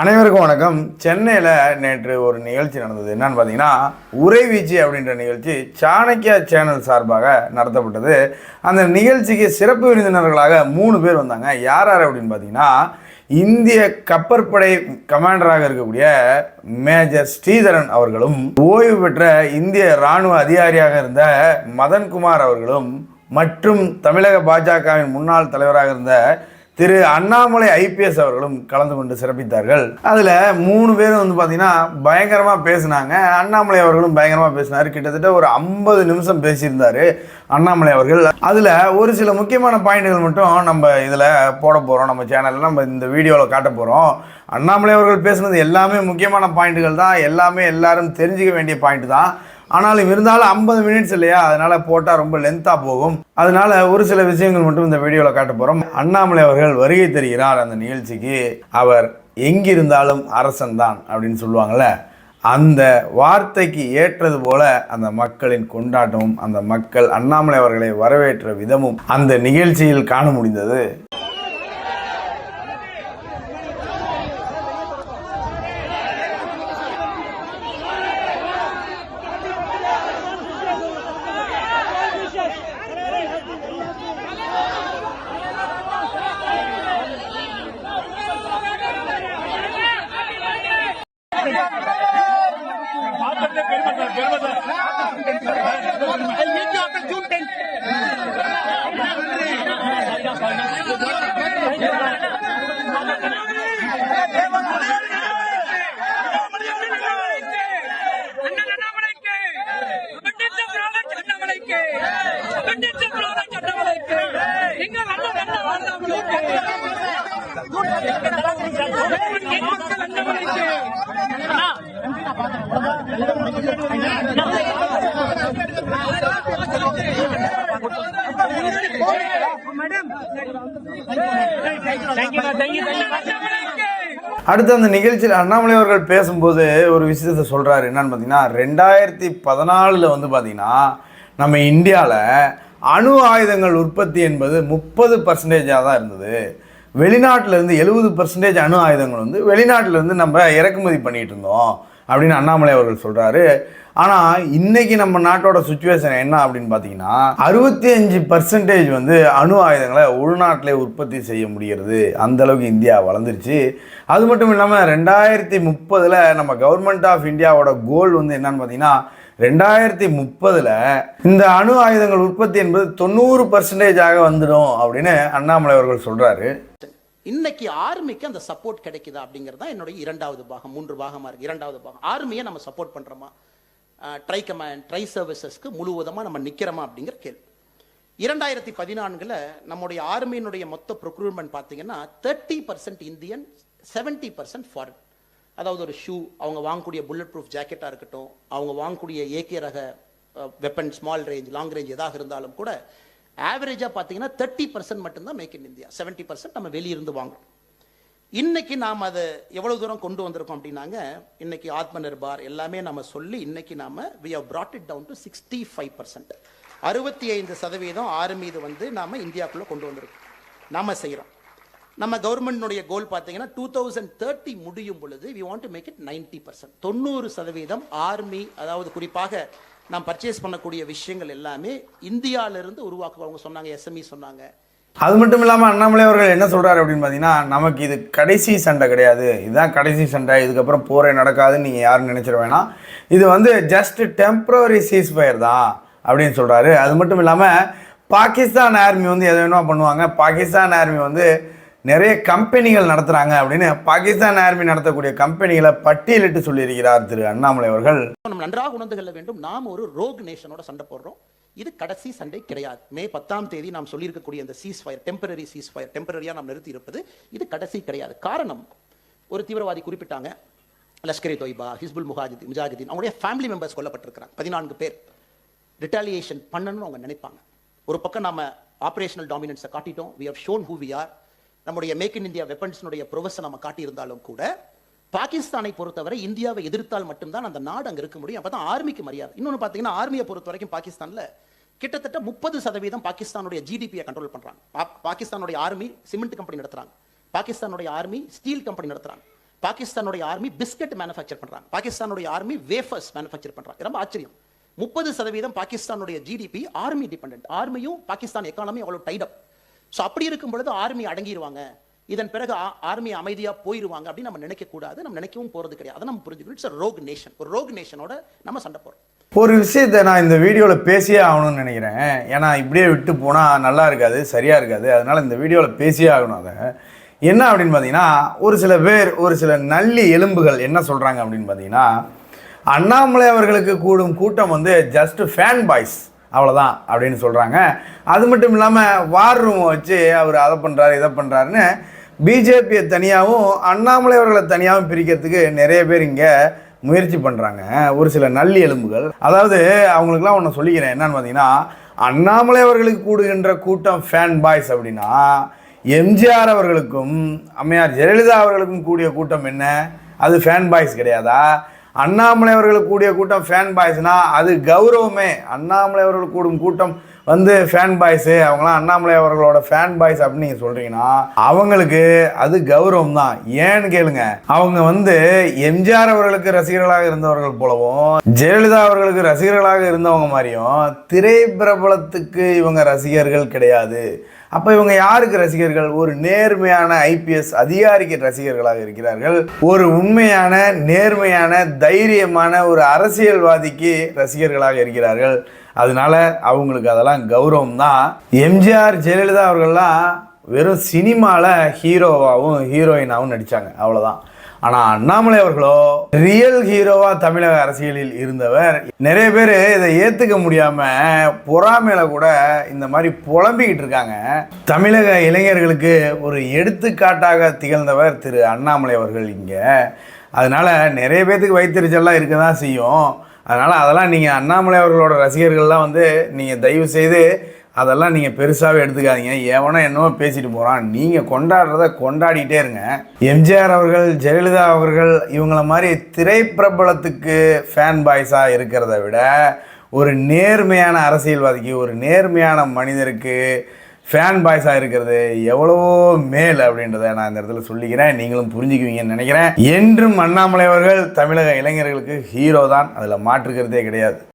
அனைவருக்கும் வணக்கம். சென்னையில் நேற்று ஒரு நிகழ்ச்சி நடந்தது. என்னன்னு பார்த்தீங்கன்னா உரைவீச்சு அப்படின்ற நிகழ்ச்சி சாணக்கியா சேனல் சார்பாக நடத்தப்பட்டது. அந்த நிகழ்ச்சிக்கு சிறப்பு விருந்தினர்களாக மூணு பேர் வந்தாங்க. யார் யார் அப்படின்னு பார்த்தீங்கன்னா இந்திய கப்பற்படை கமாண்டராக இருக்கக்கூடிய மேஜர் ஸ்ரீதரன் அவர்களும் ஓய்வு பெற்ற இந்திய இராணுவ அதிகாரியாக இருந்த மதன்குமார் அவர்களும் மற்றும் தமிழக பாஜகவின் முன்னாள் தலைவராக இருந்த திரு அண்ணாமலை ஐபிஎஸ் அவர்களும் கலந்து கொண்டு சிறப்பித்தார்கள். அதில் மூணு பேரும் வந்து பார்த்தீங்கன்னா பயங்கரமாக பேசினாங்க. அண்ணாமலை அவர்களும் பயங்கரமாக பேசினார். கிட்டத்தட்ட ஒரு ஐம்பது நிமிஷம் பேசியிருந்தார் அண்ணாமலை அவர்கள். அதில் ஒரு சில முக்கியமான பாயிண்ட்கள் மட்டும் நம்ம இதில் போட போகிறோம் நம்ம சேனலில் நம்ம இந்த வீடியோவில் காட்ட போகிறோம் அண்ணாமலை அவர்கள் பேசுனது எல்லாமே முக்கியமான பாயிண்ட்டுகள் தான். எல்லாமே எல்லாரும் தெரிஞ்சுக்க வேண்டிய பாயிண்ட் தான். ஆனாலும் இருந்தாலும் ஐம்பது மினிட்ஸ் இல்லையா? அதனால போட்டால் ரொம்ப லென்த்தாக போகும். அதனால ஒரு சில விஷயங்கள் மட்டும் இந்த வீடியோவில் காட்ட போகிறோம் அண்ணாமலை அவர்கள் வருகை தருகிறார் அந்த நிகழ்ச்சிக்கு. அவர் எங்கிருந்தாலும் அரசன் தான் அப்படின்னு சொல்லுவாங்கள்ல அந்த வார்த்தைக்கு ஏற்றது போல அந்த மக்களின் கொண்டாட்டமும் அந்த மக்கள் அண்ணாமலை அவர்களை வரவேற்ற விதமும் அந்த நிகழ்ச்சியில் காண முடிந்தது. no, no, no, no. அடுத்து அந்த நிகழ்ச்சியில் அண்ணாமலை அவர்கள் பேசும்போது ஒரு விஷயத்தை சொல்கிறாரு என்னன்னு பார்த்தீங்கன்னா ரெண்டாயிரத்தி பதினாலில் வந்து பார்த்தீங்கன்னா நம்ம இந்தியாவில் அணு ஆயுதங்கள் உற்பத்தி என்பது முப்பது பர்சன்டேஜாக தான் இருந்தது. வெளிநாட்டிலேருந்து எழுபது பர்சன்டேஜ் அணு ஆயுதங்கள் வந்து வெளிநாட்டிலேருந்து நம்ம இறக்குமதி பண்ணிகிட்டு இருந்தோம். அப்படின்னு அண்ணாமலை அவர்கள் சொல்கிறாரு ஆனால் இன்னைக்கு நம்ம நாட்டோட சுச்சுவேஷன் என்ன அப்படின்னு பார்த்தீங்கன்னா அறுபத்தி அஞ்சு பர்சன்டேஜ் வந்து அணு ஆயுதங்களை உள்நாட்டிலே உற்பத்தி செய்ய முடிகிறது. அந்தளவுக்கு இந்தியா வளர்ந்துருச்சு. அது மட்டும் இல்லாமல் ரெண்டாயிரத்தி முப்பதில் நம்ம கவர்மெண்ட் ஆஃப் இந்தியாவோட கோல் வந்து என்னன்னு பார்த்தீங்கன்னா ரெண்டாயிரத்தி முப்பதில் இந்த அணு ஆயுதங்கள் உற்பத்தி என்பது தொண்ணூறு பர்சன்டேஜாக வந்துடும் அப்படின்னு அண்ணாமலை அவர்கள் சொல்கிறாரு இன்னைக்கு ஆர்மிக்கு அந்த சப்போர்ட் கிடைக்குதா அப்படிங்கிறது தான் என்னுடைய இரண்டாவது பாகம் மூன்று பாகமாக இருக்குது இரண்டாவது பாகம். ஆர்மியை நம்ம சப்போர்ட் பண்ணுறோமா ட்ரை கமாண்ட் ட்ரை சர்வீசஸ்க்கு முழுவதமாக நம்ம நிற்கிறோமா அப்படிங்கிற கேள்வி. இரண்டாயிரத்தி பதினான்கில் நம்முடைய ஆர்மியினுடைய மொத்த ப்ரொக்ரூட்மெண்ட் பார்த்தீங்கன்னா thirty percent Indian seventy percent foreign அதாவது ஒரு ஷூ அவங்க வாங்கக்கூடிய புல்லட் ப்ரூஃப் ஜாக்கெட்டாக இருக்கட்டும் அவங்க வாங்கக்கூடிய ஏகே ரக weapon small range long range எதாக இருந்தாலும் கூட ஆவரேஜாக பார்த்தீங்கன்னா தேர்ட்டி பர்சன்ட் மட்டும்தான் make in India seventy percent நம்ம வெளியிருந்து வாங்குறோம். இன்னைக்கு நாம் அதை எவ்வளோ தூரம் கொண்டு வந்திருக்கோம் அப்படின்னாங்க இன்னைக்கு ஆத்ம நிர்பார் எல்லாமே நம்ம சொல்லி இன்னைக்கு நாம் we have brought it down to sixty five percent அறுபத்தி ஐந்து சதவீதம் ஆறு மீது வந்து நாம் இந்தியாக்குள்ளே கொண்டு வந்திருக்கோம். நாம் செய்கிறோம் நம்ம கவர்மெண்ட்னுடைய கோல் பார்த்தீங்கன்னா டூ தௌசண்ட் தேர்ட்டி முடியும் பொழுது we want to make it ninety percent தொண்ணூறு சதவீதம் ஆர்மி அதாவது குறிப்பாக நாம் பர்ச்சேஸ் பண்ணக்கூடிய விஷயங்கள் எல்லாமே இந்தியாவிலிருந்து உருவாக்குவாங்க சொன்னாங்க எஸ்எம்இ சொன்னாங்க. அது மட்டும் இல்லாமல் அண்ணாமலை அவர்கள் என்ன சொல்கிறாரு அப்படின்னு பார்த்தீங்கன்னா நமக்கு இது கடைசி சண்டை கிடையாது. இதுதான் கடைசி சண்டை இதுக்கப்புறம் போரே நடக்காதுன்னு நீங்கள் யாரும் நினச்சிட வேணாம். இது வந்து ஜஸ்ட் சீஸ் சீஸ்ஃபயர் தான் அப்படின்னு சொல்கிறாரு அது மட்டும் இல்லாமல் பாகிஸ்தான் ஆர்மி வந்து எதை வேணுமா பண்ணுவாங்க. பாகிஸ்தான் ஆர்மி வந்து நிறைய கம்பெனிகள் நடத்துகிறாங்க அப்படின்னு பாகிஸ்தான் ஆர்மி நடத்தக்கூடிய கம்பெனிகளை பட்டியலிட்டு சொல்லியிருக்கிறார் திரு அண்ணாமலை அவர்கள். நம்ம நன்றாக உணர்ந்து கொள்ள வேண்டும். நாம் ஒரு ரோக் நேஷனோட சண்டை போடுறோம். இது கடைசி சண்டை கிடையாது. மே பத்தாம் தேதி நாம் சொல்லியிருக்கக்கூடிய அந்த cease fire temporary cease fire டெம்பரரியாக நாம் நிறுத்தி இருப்பது இது கடைசி கிடையாது. காரணம் ஒரு தீவிரவாதி குறிப்பிட்டாங்க. லஷ்கரி தொய்பா ஹிஸ்புல் முஹாஜித் முஜாஹிதீன் அவங்களுடைய ஃபேமிலி மெம்பர்ஸ் கொல்லப்பட்டிருக்கிறாங்க. பதினான்கு பேர். ரிட்டாலியேஷன் பண்ணணும்னு அவங்க நினைப்பாங்க. ஒரு பக்கம் நம்ம ஆப்ரேஷனல் டாமினன்ஸை காட்டிட்டோம். We have shown who we are நம்முடைய மேக் இன் இந்தியா வெப்பன்ஸினுடைய ப்ரொவஸை நம்ம காட்டியிருந்தாலும் கூட பாகிஸ்தானை பொறுத்தவரை இந்தியாவை எதிர்த்தால் மட்டும்தான் அந்த நாடு அங்க இருக்க முடியும். அப்பதான் ஆர்மிக்கு மரியாதை. இன்னொன்று பார்த்தீங்கன்னா ஆர்மியை பொறுத்த வரைக்கும் பாகிஸ்தானில் கிட்டத்தட்ட முப்பது சதவீதம் பாகிஸ்தானுடைய ஜிடிபியை கண்ட்ரோல் பண்றாங்க. பா- பாகிஸ்தானுடைய ஆர்மி சிமெண்ட் கம்பெனி நடத்துறாங்க. பாகிஸ்தானுடைய ஆர்மி ஸ்டீல் கம்பெனி நடத்துறாங்க. பாகிஸ்தானுடைய ஆர்மி பிஸ்கட் மேனுஃபேக்சர் பண்ணுறாங்க பாகிஸ்தானுடைய ஆர்மி வேஃபர்ஸ் மேனுஃபேக்சர் பண்ணுறாங்க ரொம்ப ஆச்சரியம். முப்பது சதவீதம் பாகிஸ்தானுடைய ஜிடிபி ஆர்மி டிபெண்டன்ட் ஆர்மியும் பாகிஸ்தான் எக்கானமி அவ்வளோ டைட் ஸோ அப்படி இருக்கும் பொழுது ஆர்மி அடங்கிடுவாங்க இதன் பிறகு ஆர்மி அமைதியாக போயிடுவாங்க அப்படின்னு நம்ம நினைக்கக்கூடாது நம்ம நினைக்கவும் போகிறது கிடையாது. அதை நம்ம புரிஞ்சுக்கணும். இட்ஸ் ரோக் நேஷன் ஒரு ரோக் நேஷனோட நம்ம சண்டை போகிறோம் ஒரு விஷயத்தை நான் இந்த வீடியோவில் பேசியே ஆகணும்னு நினைக்கிறேன். ஏன்னா இப்படியே விட்டு போனால் நல்லா இருக்காது சரியாக இருக்காது. அதனால் இந்த வீடியோவில் பேசியே ஆகணும் அதை. என்ன அப்படின்னு பார்த்தீங்கன்னா ஒரு சில பேர் ஒரு சில நல்லி எலும்புகள் என்ன சொல்கிறாங்க அப்படின்னு பார்த்தீங்கன்னா அண்ணாமலை அவர்களுக்கு கூடும் கூட்டம் வந்து ஜஸ்ட் ஃபேன் பாய்ஸ் அவ்வளோதான் அப்படின்னு சொல்கிறாங்க அது மட்டும் இல்லாமல் வார் ரூம் வச்சு அவர் அதை பண்ணுறாரு இதை பண்ணுறாருன்னு பிஜேபியை தனியாகவும் அண்ணாமலை அவர்களை தனியாகவும் பிரிக்கிறதுக்கு நிறைய பேர் இங்கே முயற்சி பண்ணுறாங்க ஒரு சில நல்லி எலும்புகள். அதாவது அவங்களுக்குலாம் ஒன்று சொல்லிக்கிறேன். என்னன்னு பார்த்தீங்கன்னா அண்ணாமலை அவர்களுக்கு கூடுகின்ற கூட்டம் ஃபேன் பாய்ஸ் அப்படின்னா எம்ஜிஆர் அவர்களுக்கும் அம்மையார் ஜெயலலிதா அவர்களுக்கும் கூடிய கூட்டம் என்ன? அது ஃபேன் பாய்ஸ் கிடையாதா? அண்ணாமலை அவர்கள் கூடிய கூட்டம் ஃபேன் பாய்ஸ்னா அது கௌரவமே. அண்ணாமலை அவர்கள் கூடும் கூட்டம் வந்து ஃபேன் பாய்ஸு அவங்களாம் அண்ணாமலை அவர்களோட ஃபேன் பாய்ஸ் அப்படின்னு நீங்கள் சொல்கிறீங்கன்னா அவங்களுக்கு அது கௌரவம் தான் ஏன்னு கேளுங்க. அவங்க வந்து எம்ஜிஆர் அவர்களுக்கு ரசிகர்களாக இருந்தவர்கள் போலவும் ஜெயலலிதா அவர்களுக்கு ரசிகர்களாக இருந்தவங்க மாதிரியும் திரைப்பிரபலத்துக்கு இவங்க ரசிகர்கள் கிடையாது. அப்போ இவங்க யாருக்கு ரசிகர்கள்? ஒரு நேர்மையான ஐபிஎஸ் அதிகாரிக்கு ரசிகர்களாக இருக்கிறார்கள். ஒரு உண்மையான நேர்மையான தைரியமான ஒரு அரசியல்வாதிக்கு ரசிகர்களாக இருக்கிறார்கள். அதனால அவங்களுக்கு அதெல்லாம் கௌரவம் தான் எம்ஜிஆர் ஜெயலலிதா அவர்கள்லாம் வெறும் சினிமாவில் ஹீரோவாகவும் ஹீரோயினாகவும் நடித்தாங்க அவ்வளோதான் ஆனால் அண்ணாமலை அவர்களோ ரியல் ஹீரோவாக தமிழக அரசியலில் இருந்தவர். நிறைய பேர் இதை ஏற்றுக்க முடியாமல் பொறாமையில் கூட இந்த மாதிரி புலம்பிக்கிட்டு இருக்காங்க. தமிழக இளைஞர்களுக்கு ஒரு எடுத்துக்காட்டாக திகழ்ந்தவர் திரு அண்ணாமலை அவர்கள் இங்கே. அதனால் நிறைய பேர்த்துக்கு வைத்தறிச்சல்லாம் இருக்க தான் செய்யும். அதனால் அதெல்லாம் நீங்கள் அண்ணாமலை அவர்களோட ரசிகர்கள்லாம் வந்து நீங்கள் தயவு செய்து அதெல்லாம் நீங்கள் பெருசாகவே எடுத்துக்காதீங்க. எவனோ என்னவோ பேசிட்டு போகிறான் நீங்கள் கொண்டாடுறத கொண்டாடிட்டே இருங்க. எம்ஜிஆர் அவர்கள் ஜெயலலிதா அவர்கள் இவங்கள மாதிரி திரைப்பிரபலத்துக்கு ஃபேன் பாய்ஸாக இருக்கிறத விட ஒரு நேர்மையான அரசியல்வாதிக்கு ஒரு நேர்மையான மனிதருக்கு ஃபேன் பாய்ஸாக இருக்கிறது எவ்வளவோ மேல் அப்படின்றத நான் இந்த இடத்துல சொல்லிக்கிறேன். நீங்களும் புரிஞ்சுக்குவீங்கன்னு நினைக்கிறேன். என்றும் அண்ணாமலை அவர்கள் தமிழக இளைஞர்களுக்கு ஹீரோ தான். அதில் மாற்றுக்கிறதே கிடையாது.